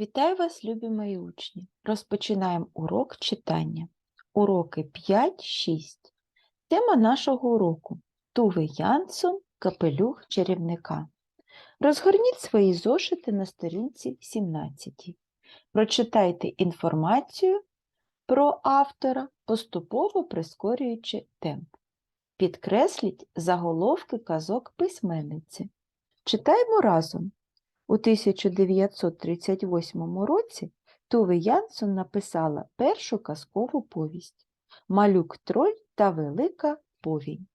Вітаю вас, любі мої учні! Розпочинаємо урок читання. Уроки 5-6. Тема нашого уроку Туве Янсон, капелюх чарівника. Розгорніть свої зошити на сторінці 17. Прочитайте інформацію про автора, поступово прискорюючи темп. Підкресліть заголовки казок письменниці. Читаємо разом. У 1938 році Туве Янсон написала першу казкову повість Малюк троль та велика повінь,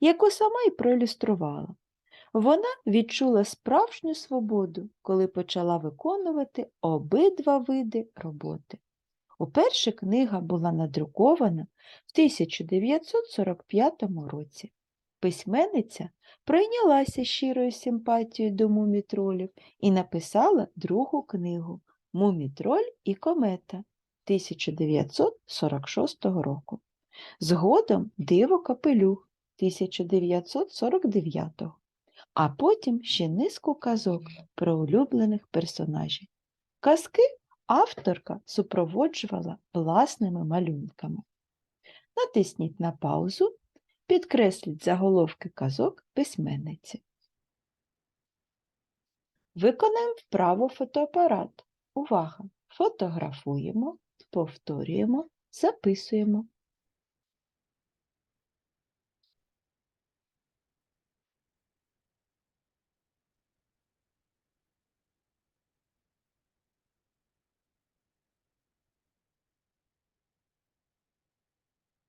яку сама й проілюструвала. Вона відчула справжню свободу, коли почала виконувати обидва види роботи. Уперше книга була надрукована в 1945 році. Письменниця пройнялася щирою симпатією до мумітролів і написала другу книгу Мумітроль і комета 1946 року. Згодом Диво Капелюх 1949, а потім ще низку казок про улюблених персонажів. Казки авторка супроводжувала власними малюнками. Натисніть на паузу Підкресліть заголовки казок письменниці. Виконаємо вправо фотоапарат. Увага! Фотографуємо, повторюємо, записуємо.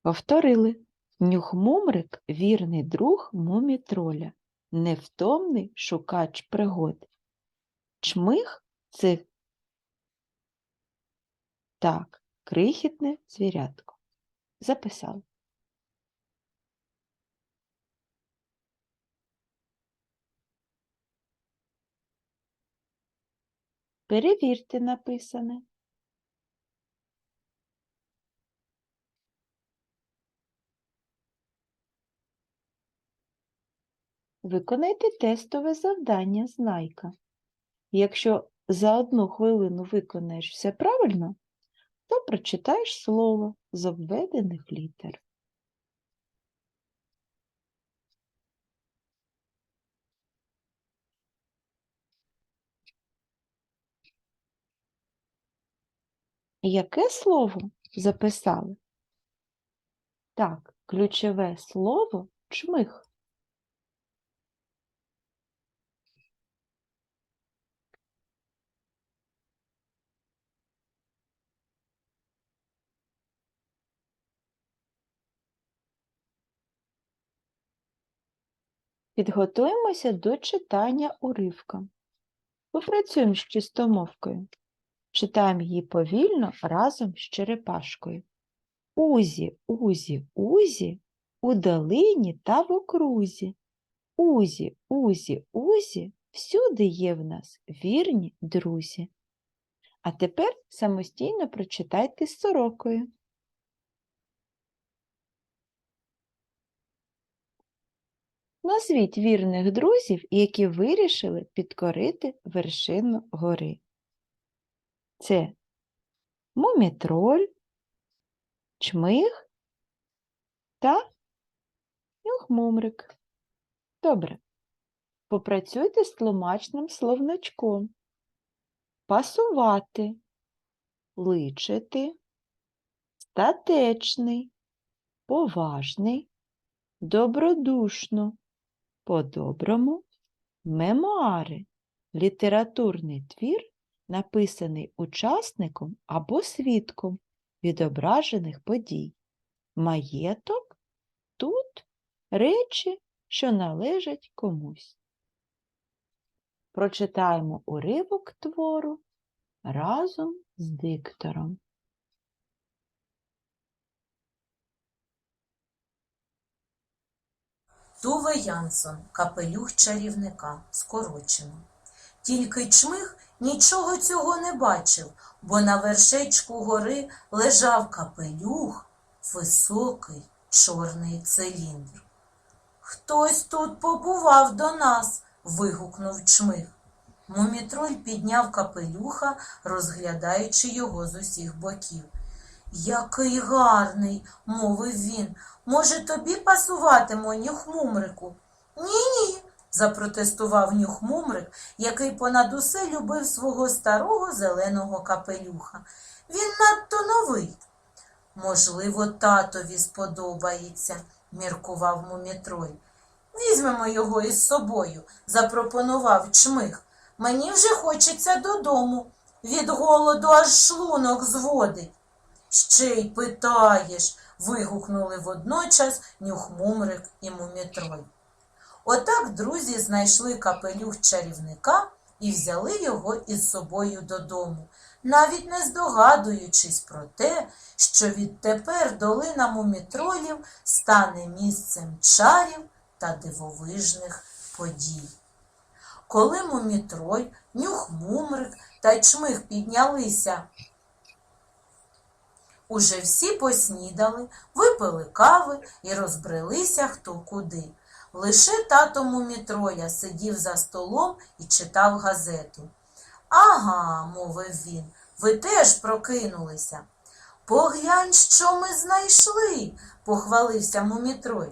Повторили. Нюхмумрик – вірний друг мумітроля, невтомний шукач пригод. Чмих – це так, крихітне звірятко. Записали. Перевірте написане. Виконайте тестове завдання знайка. Якщо за одну хвилину виконаєш все правильно, то прочитаєш слово з обведених літер. Яке слово записали? Так, ключове слово чмих. Підготуємося до читання уривка. Попрацюємо з чистомовкою. Читаємо її повільно разом з черепашкою. Узі, узі, узі, у долині та в окрузі. Узі, узі, узі, всюди є в нас вірні друзі. А тепер самостійно прочитайте з сорокою. Назвіть вірних друзів, які вирішили підкорити вершину гори. Це мумітроль, чмих та нюхмумрик. Добре. Попрацюйте з тлумачним словничком. Пасувати, личити, статечний, поважний, добродушно, по-доброму, мемуари літературний твір, написаний учасником або свідком відображених подій. Маєток тут речі, що належать комусь. Прочитаємо уривок твору разом з диктором. Туве Янсон, капелюх чарівника, скорочено. Тільки чмих нічого цього не бачив, бо на вершечку гори лежав капелюх, високий чорний циліндр. Хтось тут побував до нас, вигукнув чмих. Мумітроль підняв капелюха, розглядаючи його з усіх боків. Який гарний, мовив він. Може, тобі пасуватиме нюхмумрику? Ні-ні, запротестував нюхмумрик, який понад усе любив свого старого зеленого капелюха. Він надто новий. Можливо, татові сподобається, міркував мумітроль. Візьмемо його із собою, запропонував чмих. Мені вже хочеться додому. Від голоду аж шлунок зводить. Ще й питаєш. вигукнули водночас нюхмумрик і мумітроль. Отак друзі знайшли капелюх чарівника і взяли його із собою додому, навіть не здогадуючись про те, що відтепер долина мумітролів стане місцем чарів та дивовижних подій. Коли мумітроль, нюхмумрик та чмих піднялися Уже всі поснідали, випили кави і розбрелися хто куди. Лише тато мумітроля сидів за столом і читав газету. Ага, мовив він, ви теж прокинулися. Поглянь, що ми знайшли, похвалився мумітроль.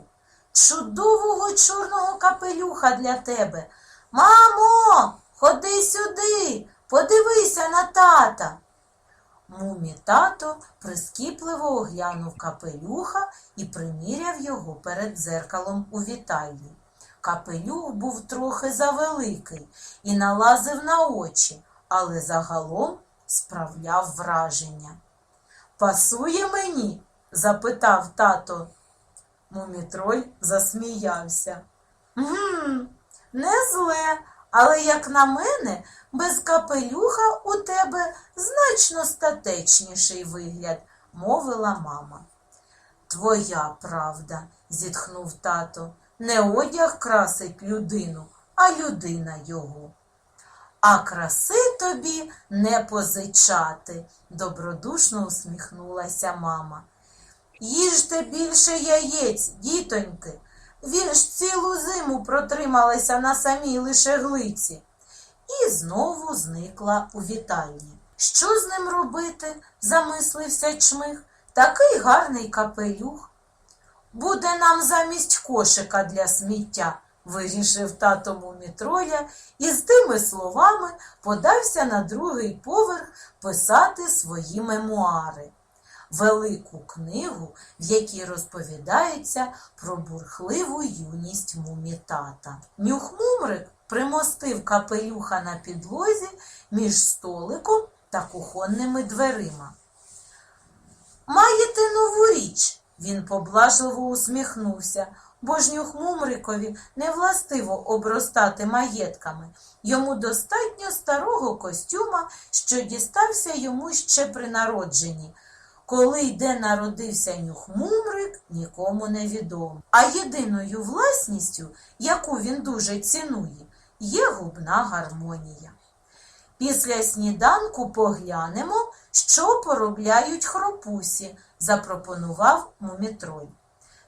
Чудового чорного капелюха для тебе. Мамо, ходи сюди, подивися на тата. Мумі тато прискіпливо оглянув капелюха і приміряв його перед дзеркалом у вітальні. Капелюх був трохи завеликий і налазив на очі, але загалом справляв враження. Пасує мені? запитав тато. Мумітроль засміявся. Гм, не зле, але, як на мене, без капелюха у тебе значно статечніший вигляд, мовила мама. Твоя правда, зітхнув тато, не одяг красить людину, а людина його. А краси тобі не позичати, добродушно усміхнулася мама. Їжте більше яєць, дітоньки. Він ж цілу зиму протрималася на самій лише глиці. І знову зникла у вітальні. Що з ним робити? замислився чмих. Такий гарний капелюх. Буде нам замість кошика для сміття, вирішив тато мумітроля і з тими словами подався на другий поверх писати свої мемуари велику книгу, в якій розповідається про бурхливу юність мумітата. Нюхмумрик примостив капелюха на підлозі між столиком та кухонними дверима. Маєте нову річ? Він поблажливо усміхнувся, бо ж нюхмумрикові не властиво обростати маєтками. Йому достатньо старого костюма, що дістався йому ще при народженні. Коли й де народився нюхмумрик, нікому не відомо. А єдиною власністю, яку він дуже цінує, є губна гармонія. Після сніданку поглянемо, що поробляють хропусі, запропонував мумітроль.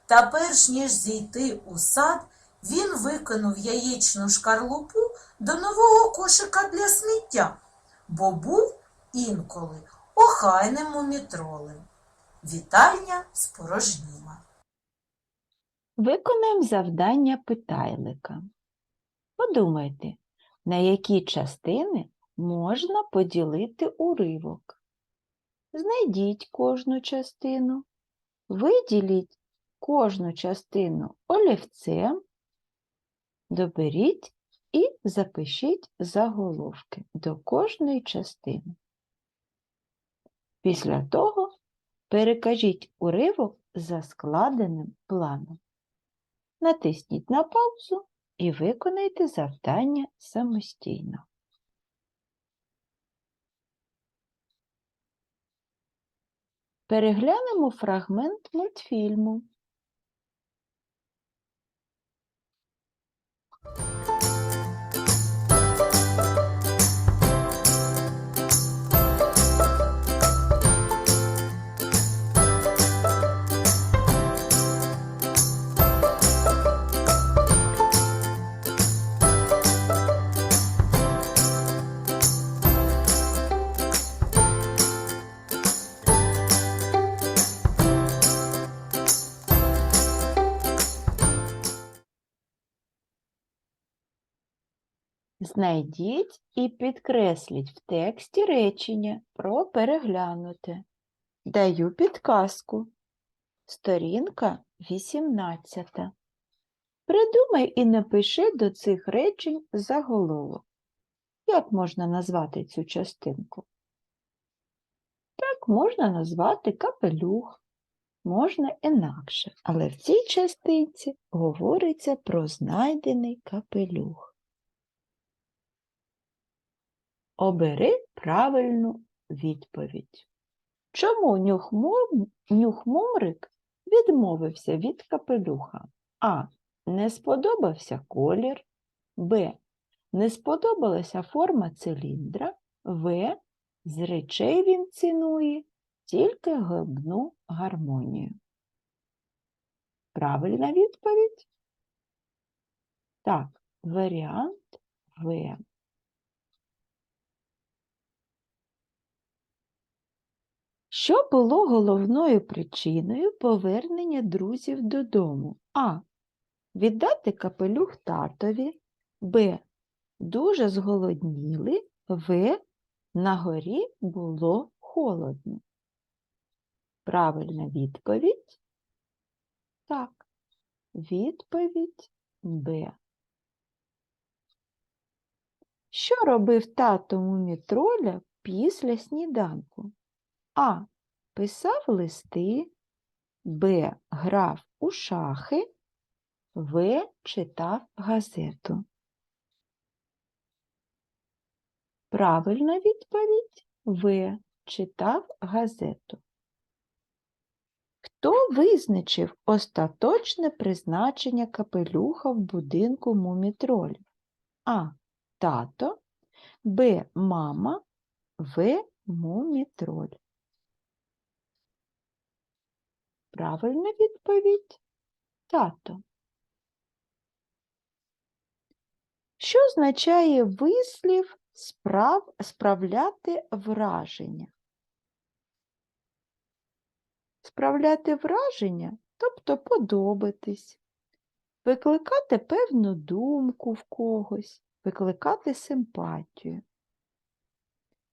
Та перш ніж зійти у сад, він викинув яєчну шкарлупу до нового кошика для сміття, бо був інколи охайним мумітролем. Вітальня спорожніла. Виконаємо завдання питайлика. Подумайте, на які частини можна поділити уривок. Знайдіть кожну частину, виділіть кожну частину олівцем, доберіть і запишіть заголовки до кожної частини. Після того перекажіть уривок за складеним планом. Натисніть на паузу і виконайте завдання самостійно. Переглянемо фрагмент мультфільму. Знайдіть і підкресліть в тексті речення про переглянуте. Даю підказку. Сторінка 18. Придумай і напиши до цих речень заголовок. Як можна назвати цю частинку? Так, можна назвати капелюх, можна інакше, але в цій частинці говориться про знайдений капелюх. Обери правильну відповідь. Чому нюхмом- нюхмумрик відмовився від капелюха? А. Не сподобався колір. Б. Не сподобалася форма циліндра. В. З речей він цінує тільки глибну гармонію. Правильна відповідь? Так, варіант В. Що було головною причиною повернення друзів додому? А. Віддати капелюх татові. Б. Дуже зголодніли. В. На горі було холодно. Правильна відповідь? Так. Відповідь Б. Що робив тато мумітроля після сніданку? А. Писав листи, Б. Грав у шахи, В. Читав газету. Правильна відповідь В. Читав газету. Хто визначив остаточне призначення капелюха в будинку мумітролів? А. Тато, Б. Мама, В. Мумітроль. Правильна відповідь тато. Що означає вислів справ, справляти враження? Справляти враження, тобто подобатись, викликати певну думку в когось, викликати симпатію.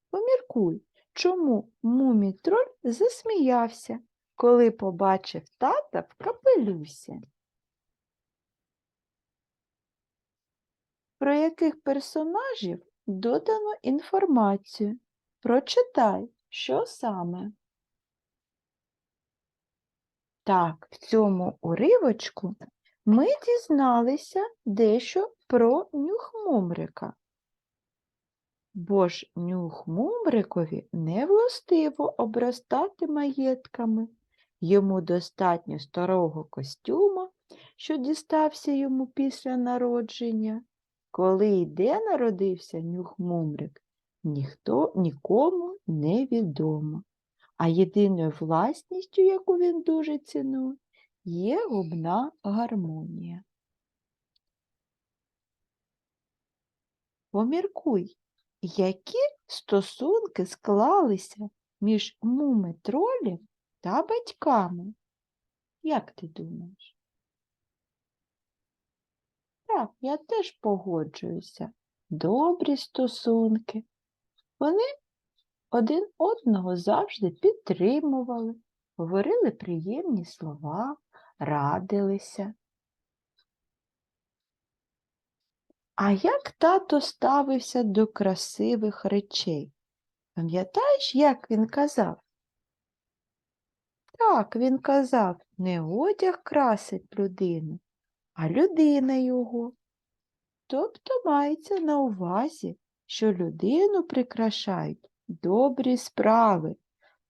Поміркуй, чому мумітроль засміявся, коли побачив тата в капелюсі. Про яких персонажів додано інформацію? Прочитай, що саме. Так, в цьому уривочку ми дізналися дещо про нюхмумрика. Бо ж нюхмумрикові не властиво обростати маєтками. Йому достатньо старого костюма, що дістався йому після народження. Коли і де народився нюхмумрик, ніхто нікому не відомо. А єдиною власністю, яку він дуже цінує, є губна гармонія. Поміркуй, які стосунки склалися між мумитролем та батьками? Як ти думаєш? Так, я теж погоджуюся. Добрі стосунки. Вони один одного завжди підтримували, говорили приємні слова, радилися. А як тато ставився до красивих речей? Пам'ятаєш, як він казав? Так, він казав, не одяг красить людину, а людина його. Тобто мається на увазі, що людину прикрашають добрі справи,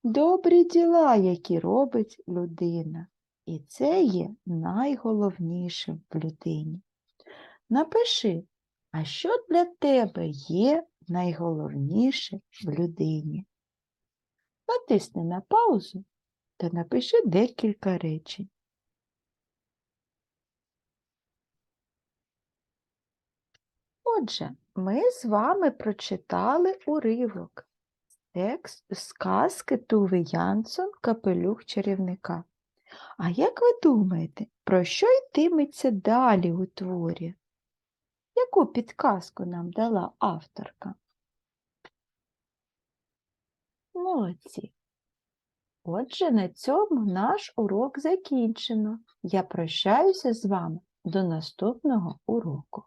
добрі діла, які робить людина. І це є найголовнішим в людині. Напиши, а що для тебе є найголовніше в людині? Натисни на паузу та напиши декілька речень. Отже, ми з вами прочитали уривок текст сказки Туви Янсон Капелюх чарівника. А як ви думаєте, про що йтиметься далі у творі? Яку підказку нам дала авторка? Молодці. Отже, на цьому наш урок закінчено. Я прощаюся з вами до наступного уроку.